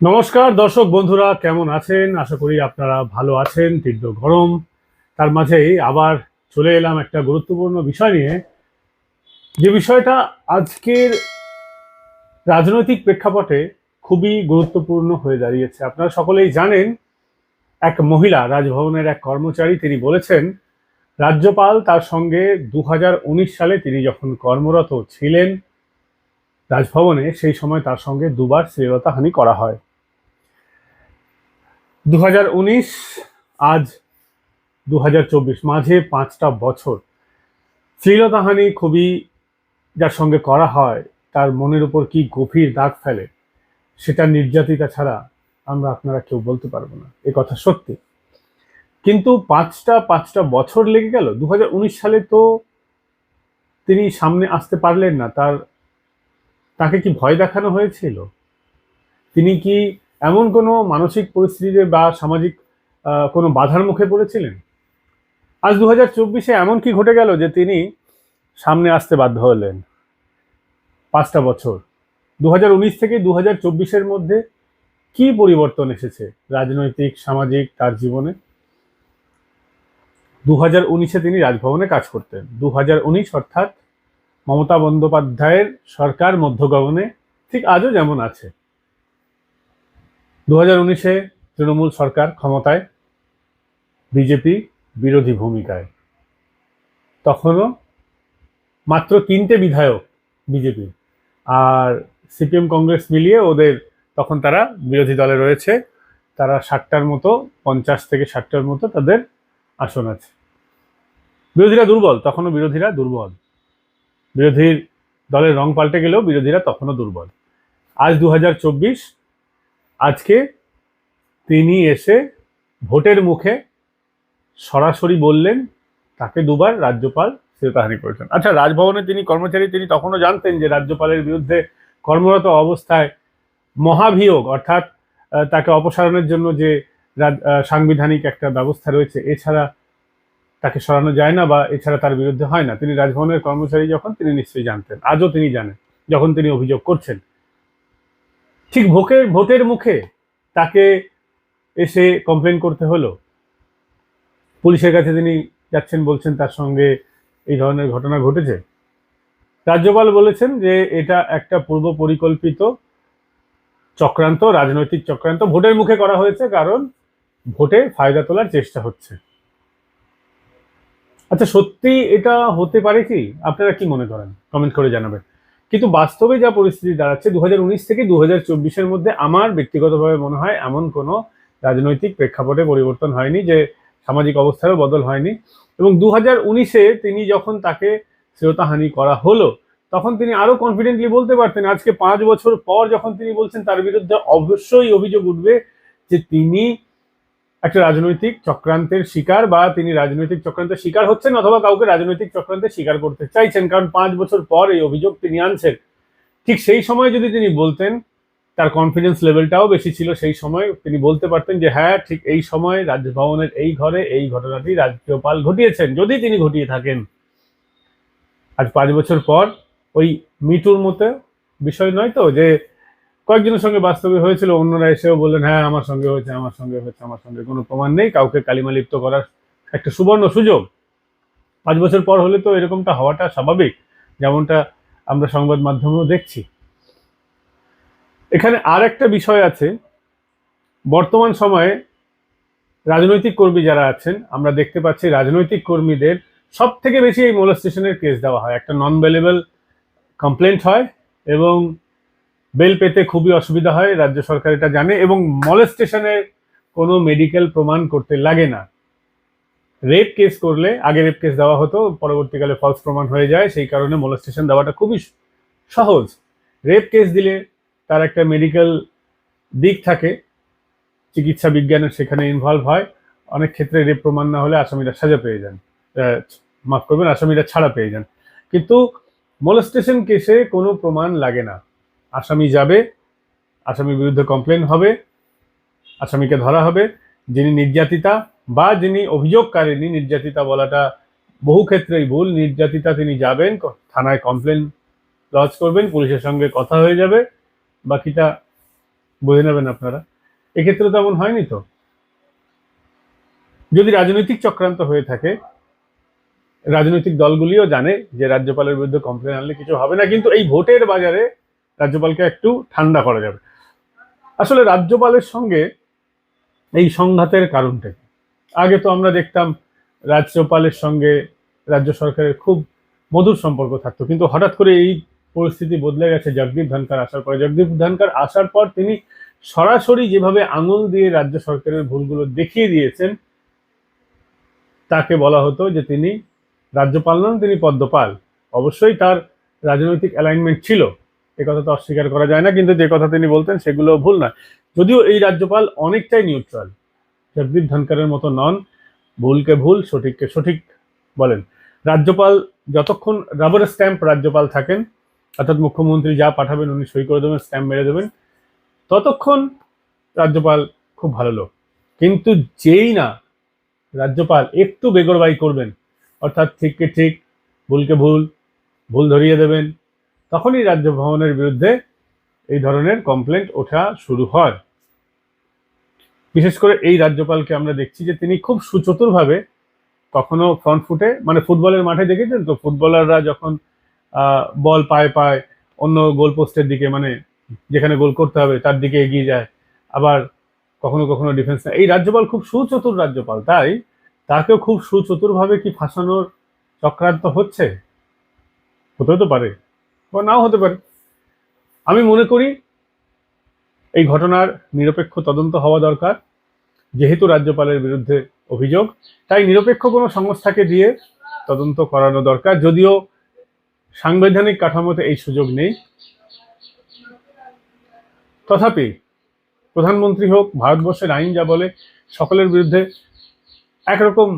নমস্কার, দর্শক বন্ধুরা, কেমন আছেন? আশা করি আপনারা ভালো আছেন, তীব্র গরম। তার মাঝেই আবার চলে এলাম একটা গুরুত্বপূর্ণ বিষয় নিয়ে। যে বিষয়টা আজকের রাজনৈতিক প্রেক্ষাপটে খুবই গুরুত্বপূর্ণ হয়ে দাঁড়িয়েছে। আপনারা সকলেই জানেন, এক মহিলা রাজভবনের এক কর্মচারী তিনি বলেছেন, রাজ্যপাল তার সঙ্গে দু হাজার উনিশ সালে তিনি যখন কর্মরত ছিলেন, রাজভবনে সেই সময় তার সঙ্গে দুবার শ্লীলতাহানি করা হয়। দু হাজার উনিশ, আজ দু হাজার চব্বিশ, মাঝে পাঁচটা বছর। শ্লীলতাহানি খুবই যার সঙ্গে করা হয়, তার মনের উপর কি গভীর দাগ ফেলে, সেটা নির্যাতিতা ছাড়া আমরা আপনারা কেউ বলতে পারব না, এ কথা সত্যি। কিন্তু পাঁচটা পাঁচটা বছর লেগে গেল দু হাজার উনিশ সালে তো তিনি সামনে আসতে পারলেন না, তার, তাকে কি ভয় দেখানো হয়েছিল? তিনি কি এমন কোনো মানসিক পরিস্থিতিতে বা সামাজিক কোনো বাধার মুখে পড়েছিলেন? আজ দু হাজার চব্বিশে এমন কি ঘটে গেল যে তিনি সামনে আসতে বাধ্য হলেন? পাঁচটা বছর। দু হাজার উনিশ থেকে দু হাজার চব্বিশের মধ্যে কি পরিবর্তন এসেছে রাজনৈতিক, সামাজিক, তার জীবনে? দু হাজার উনিশে তিনি রাজভবনে কাজ করতেন। দু হাজার উনিশ অর্থাৎ মমতা বন্দ্যোপাধ্যায়ের সরকার মধ্যগগনে ঠিক আজও যেমন আছে। দু উনিশে তৃণমূল সরকার ক্ষমতায়, বিজেপি বিরোধী ভূমিকায়। তখনও মাত্র তিনটে বিধায়ক বিজেপি। আর সিপিএম কংগ্রেস মিলিয়ে ওদের তখন তারা বিরোধী দলে রয়েছে। তারা ষাটটার মতো, পঞ্চাশ থেকে ষাটটার মতো তাদের আসন আছে। বিরোধীরা দুর্বল, তখনও বিরোধীরা দুর্বল। বিরোধীর দলের রং পাল্টে গেলেও বিরোধীরা তখনও দুর্বল। আজ দু হাজার চব্বিশ আজকে তিনি এসে ভোটের মুখে সরাসরি বললেন, তাকে দুবার রাজ্যপাল শ্রীতাহানি করেছেন। আচ্ছা রাজভবনে তিনি কর্মচারী, তিনি তখনও জানতেন যে রাজ্যপালের বিরুদ্ধে কর্মরত অবস্থায় মহাভিয়োগ, অর্থাৎ তাকে অপসারণের জন্য যে সাংবিধানিক একটা ব্যবস্থা রয়েছে, এছাড়া তাকে সরানো যায় না বা এছাড়া তার বিরুদ্ধে হয় না। তিনি রাজভবনের কর্মচারী যখন, তিনি নিশ্চয়ই জানতেন। আজও তিনি জানেন, যখন তিনি অভিযোগ করছেন। ঠিক ভোটের ভোটের মুখে তাকে এসে কমপ্লেন করতে হলো। পুলিশের কাছে তিনি যাচ্ছেন, বলছেন তার সঙ্গে এই ধরনের ঘটনা ঘটেছে। রাজ্যপাল বলেছেন যে এটা একটা পূর্ব পরিকল্পিত চক্রান্ত, রাজনৈতিক চক্রান্ত। ভোটের মুখে করা হয়েছে কারণ ভোটে ফায়দা তোলার চেষ্টা হচ্ছে। আচ্ছা সত্যি এটা হতে পারে কি? আপনারা কি মনে করেন? কমেন্ট করে জানাবেন। কিন্তু বাস্তবে যা পরিস্থিতি দাঁড়াচ্ছে দু থেকে দু হাজার মধ্যে আমার ব্যক্তিগতভাবে মনে হয় এমন কোনো রাজনৈতিক প্রেক্ষাপটে পরিবর্তন হয়নি যে সামাজিক অবস্থারও বদল হয়নি। এবং দু হাজার তিনি যখন তাকে শ্রেয়তাহানি করা হলো, তখন তিনি আরও কনফিডেন্টলি বলতে পারতেন, আজকে পাঁচ বছর পর যখন তিনি বলছেন তার বিরুদ্ধে অবশ্যই অভিযোগ উঠবে যে তিনি একটা রাজনৈতিক চক্রান্তের শিকার বা তিনি রাজনৈতিক চক্রান্তের শিকার হচ্ছেন অথবা কাউকে রাজনৈতিক চক্রান্তের শিকার করতে চাইছেন, কারণ পাঁচ বছর পর এই অভিযোগ তিনি আনছেন। ঠিক সেই সময় যদি তিনি বলতেন, তার কনফিডেন্স লেভেলটাও বেশি ছিল, সেই সময় তিনি বলতে পারতেন যে হ্যাঁ ঠিক এই সময় রাজভবনের এই ঘরে এই ঘটনাটি রাজ্যপাল ঘটিয়েছেন, যদি তিনি ঘটিয়ে থাকেন। আজ পাঁচ বছর পর ওই মিটুর মতো বিষয় নয় তো, যে কয়েকজনের সঙ্গে বাস্তবে হয়েছিল, অন্যরা এসেও বললেন হ্যাঁ আমার সঙ্গে হয়েছে, আমার সঙ্গে হয়েছে, আমার সঙ্গে কোনো প্রমাণ নেই, কাউকে কালিমালিপ্ত করার একটা সুবর্ণ সুযোগ। পাঁচ বছর পর হলে তো এরকমটা হওয়াটা স্বাভাবিক, যেমনটা আমরা সংবাদ মাধ্যমেও দেখছি। এখানে আর একটা বিষয় আছে, বর্তমান সময়ে রাজনৈতিক কর্মী যারা আছেন, আমরা দেখতে পাচ্ছি রাজনৈতিক কর্মীদের সব থেকে বেশি এই মোলেস্টেশনের কেস দেওয়া হয়। একটা নন বেলেবল কমপ্লেন্ট হয় এবং বেল পেতে খুবই অসুবিধা হয়, রাজ্য সরকার এটা জানে এবং মলেস্টেশনের কোনো মেডিকেল প্রমাণ করতে লাগে না। রেপ কেস করলে, আগে রেপ কেস দেওয়া হতো, পরবর্তীকালে ফলস প্রমাণ হয়ে যায়, সেই কারণে মলেস্টেশন দেওয়াটা খুবই সহজ। রেপ কেস দিলে তার একটা মেডিকেল দিক থাকে, চিকিৎসা বিজ্ঞানের সেখানে ইনভলভ হয়, অনেক ক্ষেত্রে রেপ প্রমাণ না হলে আসামিরা সাজা পেয়ে যান মাফ করবেন, আসামিরা ছাড়া পেয়ে যান। কিন্তু মলেস্টেশন কেসে কোনো প্রমাণ লাগে না। আসামি যাবে, আসামির বিরুদ্ধে কমপ্লেন হবে, আসামিকে ধরা হবে। যিনি নির্যাতিতা বা যিনি অভিযোগকারিনী নির্যাতিতা বলাটা বহু ক্ষেত্রেই ভুল। নির্যাতিতা তিনি যাবেন থানায় কমপ্লেন লজ করবেন, পুলিশের সঙ্গে কথা হয়ে যাবে, বাকিটা বুঝে নেবেন আপনারা। এক্ষেত্রে তেমন হয়নি তো? যদি রাজনৈতিক চক্রান্ত হয়ে থাকে, রাজনৈতিক দলগুলিও জানে যে রাজ্যপালের বিরুদ্ধে কমপ্লেন আনলে কিছু হবে না, কিন্তু এই ভোটের বাজারে রাজ্যপালকে একটু ঠান্ডা করা যাবে। আসলে রাজ্যপালের সঙ্গে এই সংঘাতের কারণটা কি? আগে তো আমরা দেখতাম রাজ্যপালের সঙ্গে রাজ্য সরকারের খুব মধুর সম্পর্ক থাকতো। কিন্তু হঠাৎ করে এই পরিস্থিতি বদলে গেছে, জগদীপ ধনকার আসার পর। জগদীপ ধনকার আসার পর তিনি সরাসরি যেভাবে আঙুল দিয়ে রাজ্য সরকারের ভুলগুলো দেখিয়ে দিয়েছেন, তাকে বলা হতো যে তিনি রাজ্যপাল নন, তিনি পদ্মপাল। অবশ্যই তার রাজনৈতিক অ্যালাইনমেন্ট ছিল। এ কথা তো অস্বীকার করা যায় না, কিন্তু যে কথা তিনি বলতেন সেগুলো ভুল না যদিও এই রাজ্যপাল অনেকটাই নিউট্রাল জগদীপ ধনকারের মতো নন, ভুলকে ভুল, সঠিককে সঠিক বলেন। রাজ্যপাল যতক্ষণ রাবার স্ট্যাম্প রাজ্যপাল থাকেন, অর্থাৎ মুখ্যমন্ত্রী যা পাঠাবেন উনি সই করে দেবেন স্ট্যাম্প মেরে দেবেন, ততক্ষণ রাজ্যপাল খুব ভালো লোক। কিন্তু যেই না রাজ্যপাল একটু বেগরবাই করবেন, অর্থাৎ ঠিককে ঠিক, ভুলকে ভুল ভুল ধরিয়ে দেবেন তখনই রাজ্য ভবনের বিরুদ্ধে এই ধরনের কমপ্লেন্ট ওঠা শুরু হয়। বিশেষ করে এই রাজ্যপালকে আমরা দেখছি যে তিনি খুব সুচতুরভাবে কখনো ফ্রন্ট ফুটে মানে ফুটবলের মাঠে দেখেছেন তো? ফুটবলাররা যখন বল পায় পায় অন্য গোল পোস্টের দিকে মানে যেখানে গোল করতে হবে তার দিকে এগিয়ে যায়, আবার কখনো কখনো ডিফেন্স এই রাজ্যপাল খুব সুচতুর রাজ্যপাল, তাই তাকেও খুব সুচতুরভাবে কি ফাঁসানোর চক্রান্ত হচ্ছে? হতে তো পারে। বা নাও হতে পারে। আমি মনে করি এই ঘটনার নিরপেক্ষ তদন্ত হওয়া দরকার, যেহেতু রাজ্যপালের বিরুদ্ধে অভিযোগ, তাই নিরপেক্ষ কোনো সংস্থাকে দিয়ে তদন্ত করানো দরকার। যদিও সাংবিধানিক কাঠামোতে এই সুযোগ নেই। তথাপি প্রধানমন্ত্রী হোক, ভারতবর্ষের আইন যা বলে, সকলের বিরুদ্ধে একরকম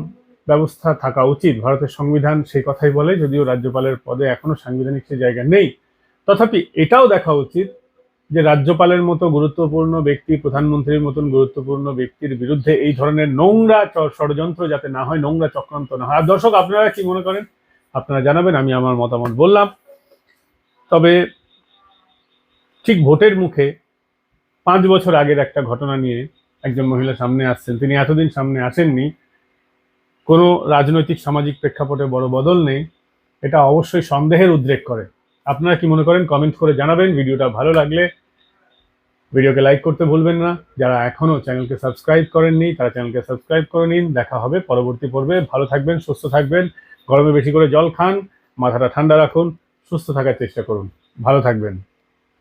ব্যবস্থা থাকা উচিত। ভারতের সংবিধান সেই কথাই বলে, যদিও রাজ্যপালের পদে এখনও সাংবিধানিক সে জায়গা নেই। তথাপি এটাও দেখা উচিত যে রাজ্যপালের মতো গুরুত্বপূর্ণ ব্যক্তি, প্রধানমন্ত্রীর মতন গুরুত্বপূর্ণ ব্যক্তির বিরুদ্ধে এই ধরনের নোংরা ষড়যন্ত্র যাতে না হয়, নোংরা চক্রান্ত না হয়। আর দর্শক, আপনারা কি মনে করেন? আপনারা জানাবেন, আমি আমার মতামত বললাম। তবে ঠিক ভোটের মুখে পাঁচ বছর আগের একটা ঘটনা নিয়ে একজন মহিলা সামনে আসছেন। তিনি এতদিন সামনে আসেননি। কোনো রাজনৈতিক, সামাজিক প্রেক্ষাপটে বড় বদল নেই। এটা অবশ্যই সন্দেহের উদ্রেক করে। আপনারা কি মনে করেন কমেন্ট করে জানাবেন। ভিডিওটা ভালো লাগলে ভিডিওকে লাইক করতে ভুলবেন না। যারা এখনও চ্যানেলকে সাবস্ক্রাইব করেননি, তারা চ্যানেলকে সাবস্ক্রাইব করে নিন। দেখা হবে পরবর্তী পর্বে। ভালো থাকবেন, সুস্থ থাকবেন। গরমে বেশি করে জল খান। মাথাটা ঠান্ডা রাখুন। সুস্থ থাকার চেষ্টা করুন। ভালো থাকবেন।